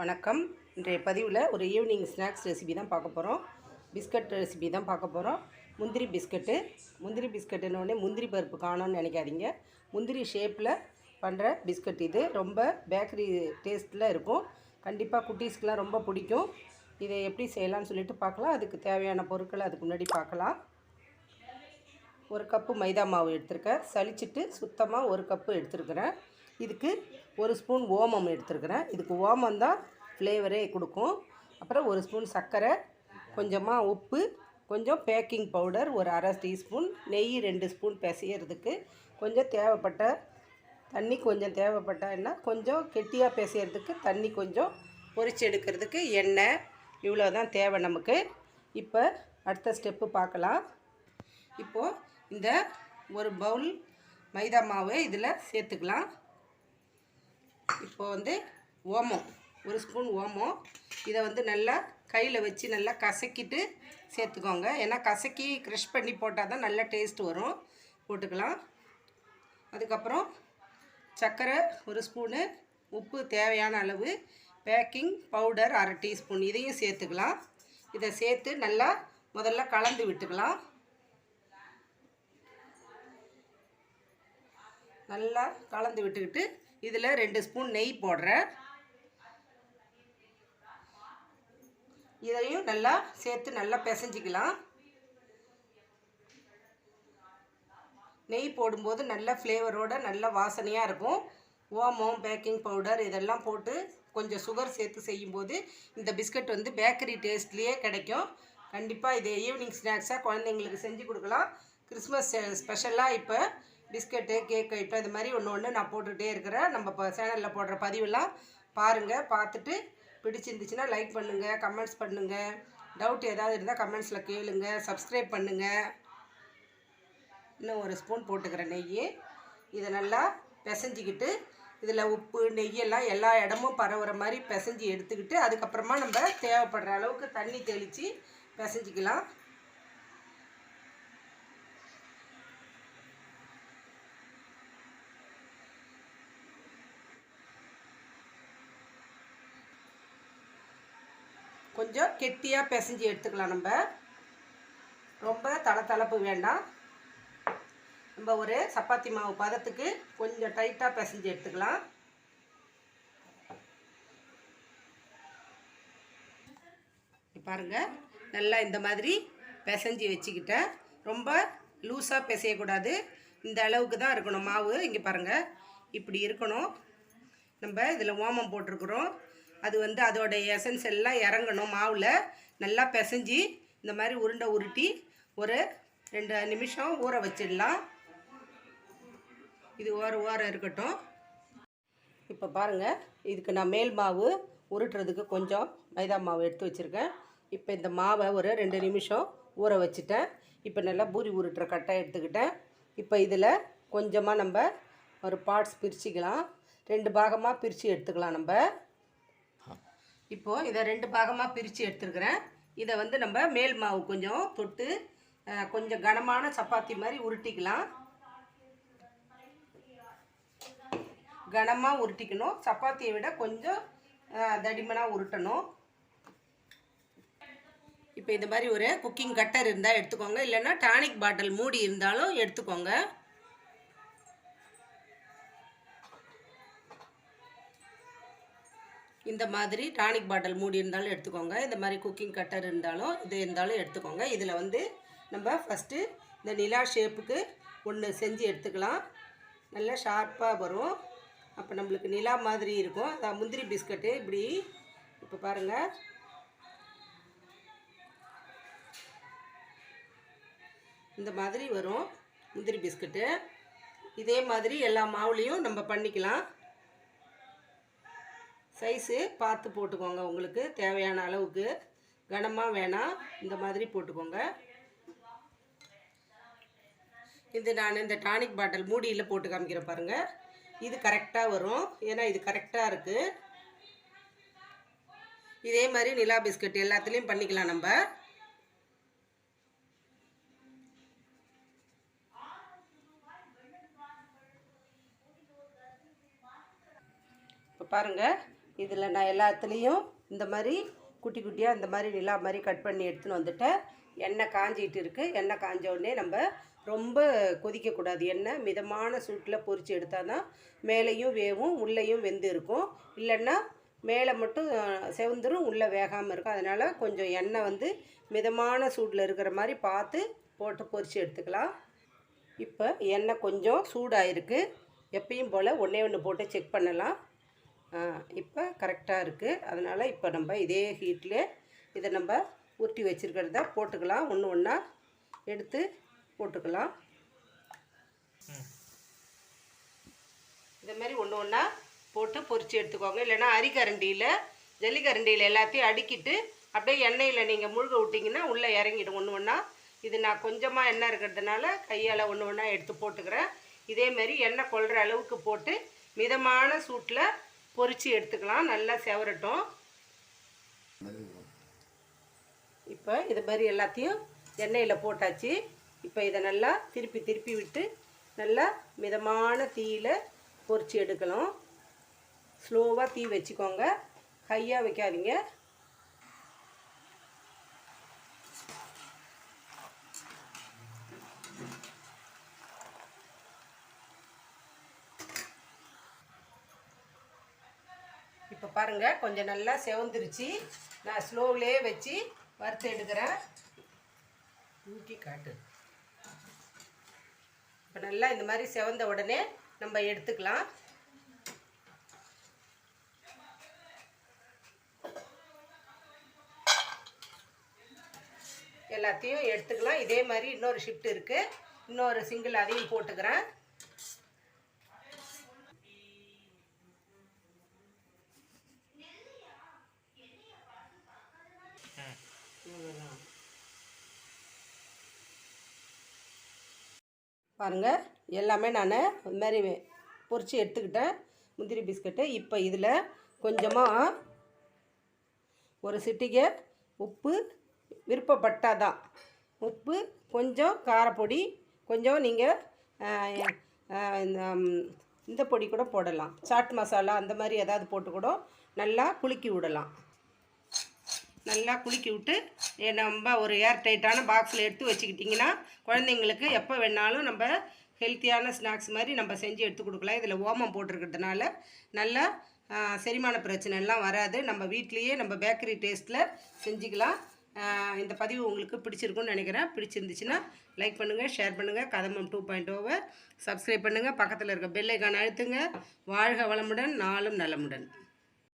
வணக்கம். இன்றைய பதிவில் ஒரு ஈவினிங் ஸ்நாக்ஸ் ரெசிபி தான் பார்க்க போகிறோம் பிஸ்கட் ரெசிபி தான் பார்க்க போகிறோம் முந்திரி பிஸ்கட்டு. முந்திரி பிஸ்கட்டுன்னு முந்திரி பருப்பு காணோன்னு நினைக்காதீங்க. முந்திரி ஷேப்பில் பண்ணுற பிஸ்கட் இது. ரொம்ப பேக்கரி டேஸ்ட்டில் இருக்கும். கண்டிப்பாக குட்டீஸ்க்கெலாம் ரொம்ப பிடிக்கும். இதை எப்படி செய்யலாம்னு சொல்லிட்டு பார்க்கலாம். அதுக்கு தேவையான பொருட்களை அதுக்கு முன்னாடி பார்க்கலாம். ஒரு கப்பு மைதா மாவு எடுத்திருக்கேன். சலிச்சிட்டு சுத்தமாக ஒரு கப்பு எடுத்துருக்கிறேன். இதுக்கு ஒரு ஸ்பூன் ஓமம் எடுத்துருக்கிறேன். இதுக்கு ஓமம் தான் ஃப்ளேவரே கொடுக்கும். அப்புறம் ஒரு ஸ்பூன் சர்க்கரை கொஞ்சமாக உப்பு கொஞ்சம் பேக்கிங் பவுடர் ஒரு அரை டீஸ்பூன் நெய் ரெண்டு ஸ்பூன் பிசையிறதுக்கு கொஞ்சம் தேவைப்பட்ட தண்ணி கொஞ்சம் தேவைப்பட்டால் கொஞ்சம் கெட்டியாக பிசையிறதுக்கு தண்ணி கொஞ்சம் பொறிச்சு எடுக்கிறதுக்கு எண்ணெய் இவ்வளோ தான் தேவை நமக்கு. இப்போ அடுத்த ஸ்டெப்பு பார்க்கலாம். இப்போது இந்த ஒரு பவுல் மைதா மாவு இதில் சேர்த்துக்கலாம். இப்போ வந்து ஓமம். ஒரு ஸ்பூன் ஓமம். இதை வந்து நல்லா கையில் வச்சு நல்லா கசக்கிட்டு சேர்த்துக்கோங்க. ஏன்னா கசக்கி க்ரஷ் பண்ணி போட்டால் தான் நல்ல டேஸ்ட் வரும். போட்டுக்கலாம். அதுக்கப்புறம் சர்க்கரை ஒரு ஸ்பூனு உப்பு தேவையான அளவு பேக்கிங் பவுடர் அரை டீஸ்பூன் இதையும் சேர்த்துக்கலாம். இதை சேர்த்து நல்லா முதல்ல கலந்து விட்டுக்கலாம். நல்லா கலந்து விட்டுக்கிட்டு இதில் ரெண்டு ஸ்பூன் நெய் போடுறேன். இதையும் நல்லா சேர்த்து நல்லா பிசைஞ்சிக்கலாம். நெய் போடும்போது நல்ல ஃப்ளேவரோட நல்ல வாசனையாக இருக்கும். ஓமம் பேக்கிங் பவுடர் இதெல்லாம் போட்டு கொஞ்சம் சுகர் சேர்த்து செய்யும்போது இந்த பிஸ்கட் வந்து பேக்கரி டேஸ்ட்லேயே கிடைக்கும். கண்டிப்பாக இது ஈவினிங் ஸ்நாக்ஸாக குழந்தைங்களுக்கு செஞ்சு கொடுக்கலாம். கிறிஸ்மஸ் ஸ்பெஷலாக இப்போ பிஸ்கெட்டு கேக் ஐட்டம் இது மாதிரி ஒன்று ஒன்று நான் போட்டுக்கிட்டே இருக்கிறேன். நம்ம இப்போ சேனலில் போடுற பதிவெல்லாம் பாருங்கள் பார்த்துட்டு பிடிச்சிருந்துச்சுன்னா லைக் பண்ணுங்கள் கமெண்ட்ஸ் பண்ணுங்கள் டவுட் ஏதாவது இருந்தால் கமெண்ட்ஸில் கேளுங்க சப்ஸ்கிரைப் பண்ணுங்கள் இன்னும் ஒரு ஸ்பூன் போட்டுக்கிறேன் நெய் இதை நல்லா பிசைஞ்சிக்கிட்டு இதில் உப்பு நெய்யெல்லாம் எல்லா இடமும் பரவுற மாதிரி பிசைஞ்சு எடுத்துக்கிட்டு அதுக்கப்புறமா நம்ம தேவைப்படுற அளவுக்கு தண்ணி தெளித்து பிசைஞ்சிக்கலாம். கொஞ்சம் கெட்டியாக பிசைஞ்சு எடுத்துக்கலாம் நம்ம. ரொம்ப தளத்தளப்பு வேண்டாம். நம்ம ஒரு சப்பாத்தி மாவு பதத்துக்கு கொஞ்சம் டைட்டாக பிசைஞ்சு எடுத்துக்கலாம். பாருங்கள் நல்லா இந்த மாதிரி பிசைஞ்சு வச்சுக்கிட்டேன். ரொம்ப லூஸாக பிசையக்கூடாது. இந்த அளவுக்கு தான் இருக்கணும் மாவு. இங்கே பாருங்கள் இப்படி இருக்கணும். நம்ம இதில் ஓமம் போட்டிருக்குறோம். அது வந்து அதோடய எசன்ஸ் எல்லாம் இறங்கணும். மாவில் நல்லா பிசைஞ்சு இந்த மாதிரி உருண்டை உருட்டி ஒரு ரெண்டு நிமிஷம் ஊற வச்சிடலாம். இது ஓர ஓரம் இருக்கட்டும். இப்போ பாருங்கள் இதுக்கு நான் மேல் மாவு உருட்டுறதுக்கு கொஞ்சம் மைதா மாவு எடுத்து வச்சுருக்கேன். இப்போ இந்த மாவை ஒரு ரெண்டு நிமிஷம் ஊற வச்சுட்டேன். இப்போ நல்லா பூரி உருட்டுற கட்டை எடுத்துக்கிட்டேன். இப்போ இதில் கொஞ்சமாக நம்ம ஒரு பார்ட்ஸ் பிரிச்சுக்கலாம். ரெண்டு பாகமாக பிரித்து எடுத்துக்கலாம் நம்ம. இப்போது இதை ரெண்டு பாகமாக பிரித்து எடுத்துருக்கிறேன். இதை வந்து நம்ம மேல் மாவு கொஞ்சம் தொட்டு கொஞ்சம் கனமான சப்பாத்தி மாதிரி உருட்டிக்கலாம். கனமாக உருட்டிக்கணும். சப்பாத்தியை விட கொஞ்சம் தடிமனாக உருட்டணும். இப்போ இந்த மாதிரி ஒரு குக்கிங் கட்டர் இருந்தால் எடுத்துக்கோங்க. இல்லைன்னா டானிக் பாட்டில் மூடி இருந்தாலும் எடுத்துக்கோங்க. இந்த மாதிரி டானிக் பாட்டில் மூடி இருந்தாலும் எடுத்துக்கோங்க. இந்த மாதிரி குக்கிங் கட்டர் இருந்தாலும் இது இருந்தாலும் எடுத்துக்கோங்க. இதில் வந்து நம்ம ஃபஸ்ட்டு இந்த நிலா ஷேப்புக்கு ஒன்று செஞ்சு எடுத்துக்கலாம். நல்லா ஷார்ப்பாக வரும். அப்போ நம்மளுக்கு நிலா மாதிரி இருக்கும். அதான் முந்திரி பிஸ்கட்டு இப்படி இப்போ பாருங்கள் இந்த மாதிரி வரும் முந்திரி பிஸ்கட்டு இதே மாதிரி எல்லா மாவுலேயும் நம்ம பண்ணிக்கலாம். சைஸு பார்த்து போட்டுக்கோங்க உங்களுக்கு தேவையான அளவுக்கு. கனமாக வேணாம் இந்த மாதிரி போட்டுக்கோங்க. இது நான் இந்த டானிக் பாட்டில் மூடியில் போட்டு காமிக்கிறேன் பாருங்கள் இது கரெக்டாக வரும். ஏன்னா இது கரெக்டாக இருக்குது இதே மாதிரி நிலா பிஸ்கட் எல்லாத்துலேயும் பண்ணிக்கலாம் நம்ம. இப்போ பாருங்கள் இதில் நான் எல்லாத்துலேயும் இந்த மாதிரி குட்டி குட்டியாக இந்த மாதிரி நிலா மாதிரி கட் பண்ணி எடுத்துன்னு வந்துட்டேன். எண்ணெய் காஞ்சிகிட்டு இருக்குது எண்ணெய் காஞ்ச உடனே நம்ம ரொம்ப கொதிக்கக்கூடாது. எண்ணெய் மிதமான சூட்டில் பொரித்து எடுத்தால் தான் மேலேயும் வேவும் உள்ளேயும் வெந்து இருக்கும். இல்லைன்னா மேலே மட்டும் செவந்துரும் உள்ளே வேகாமல் இருக்கும். அதனால் கொஞ்சம் எண்ணெய் வந்து மிதமான சூட்டில் இருக்கிற மாதிரி பார்த்து போட்டு பொரித்து எடுத்துக்கலாம். இப்போ எண்ணெய் கொஞ்சம் சூடாயிருக்கு. எப்பயும் போல் ஒன்றே ஒன்று போட்டு செக் பண்ணலாம். இப்போ கரெக்டாக இருக்குது அதனால் இப்போ நம்ம இதே ஹீட்டில் இதை நம்ம உருட்டி வச்சுருக்கிறத போட்டுக்கலாம். ஒன்று ஒன்றா எடுத்து போட்டுக்கலாம். இந்த மாதிரி ஒன்று ஒன்றா போட்டு பொரித்து எடுத்துக்கோங்க. இல்லைன்னா அரிக்கரண்டியில் ஜல்லிக்கரண்டியில் எல்லாத்தையும் அடுக்கிட்டு அப்படியே எண்ணெயில் நீங்கள் முழுக விட்டிங்கன்னா உள்ளே இறங்கிடும். ஒன்று ஒன்றா இது நான் கொஞ்சமாக எண்ணெய் இருக்கிறதுனால கையால் ஒன்று ஒன்றா எடுத்து போட்டுக்கிறேன். இதேமாரி எண்ணெய் கொள்கிற அளவுக்கு போட்டு மிதமான சூட்டில் பொரித்து எடுத்துக்கலாம். நல்லா செவரட்டும். இப்போ இது மாதிரி எல்லாத்தையும் எண்ணெயில் போட்டாச்சு. இப்போ இதை நல்லா திருப்பி திருப்பி விட்டு நல்லா மிதமான தீயில் பொரித்து எடுக்கணும் ஸ்லோவாக தீ வச்சுக்கோங்க. ஹையாக வைக்காதீங்க இப்போ பாருங்கள் கொஞ்சம் நல்லா செவந்துருச்சு. நான் ஸ்லோவிலே வச்சு வறுத்து எடுக்கிறேன். ஊட்டி காட்டு. இப்போ நல்லா இந்த மாதிரி செவந்த உடனே நம்ம எடுத்துக்கலாம். எல்லாத்தையும் எடுத்துக்கலாம். இதே மாதிரி இன்னொரு ஷிஃப்ட் இருக்குது இன்னொரு சிங்கிள் அதையும் போட்டுக்கிறேன். பாருங்கள் எல்லாமே நான் இது மாதிரி பொரித்து எடுத்துக்கிட்டேன். முந்திரி பிஸ்கட்டு. இப்போ இதில் கொஞ்சமாக ஒரு சிட்டிகை உப்பு விருப்பப்பட்டால் தான். உப்பு கொஞ்சம் காரப்பொடி கொஞ்சம் நீங்கள் இந்த இந்த பொடி கூட போடலாம். சாட் மசாலா அந்த மாதிரி ஏதாவது போட்டு கூட நல்லா குலுக்கி விடலாம். நல்லா குலுக்கி விட்டு நம்ம ஒரு ஏர் டைட்டான பாக்ஸில் எடுத்து வச்சுக்கிட்டிங்கன்னா குழந்தைங்களுக்கு எப்போ வேணாலும் நம்ம ஹெல்த்தியான ஸ்நாக்ஸ் மாதிரி நம்ம செஞ்சு எடுத்து கொடுக்கலாம். இதில் ஓமம் போட்டிருக்கிறதுனால நல்லா செரிமான பிரச்சனை எல்லாம் வராது. நம்ம வீட்லேயே நம்ம பேக்கரி டேஸ்ட்டில் செஞ்சுக்கலாம். இந்த பதிவு உங்களுக்கு பிடிச்சிருக்குன்னு நினைக்கிறேன். பிடிச்சிருந்துச்சுன்னா லைக் பண்ணுங்கள் ஷேர் பண்ணுங்கள் கதமம் டூ பாயிண்ட் ஓவை சப்ஸ்கிரைப் பண்ணுங்கள் பக்கத்தில் இருக்க பெல்லைக்கான அழுத்துங்க. வாழ்க வளமுடன் நாளும் நலமுடன்.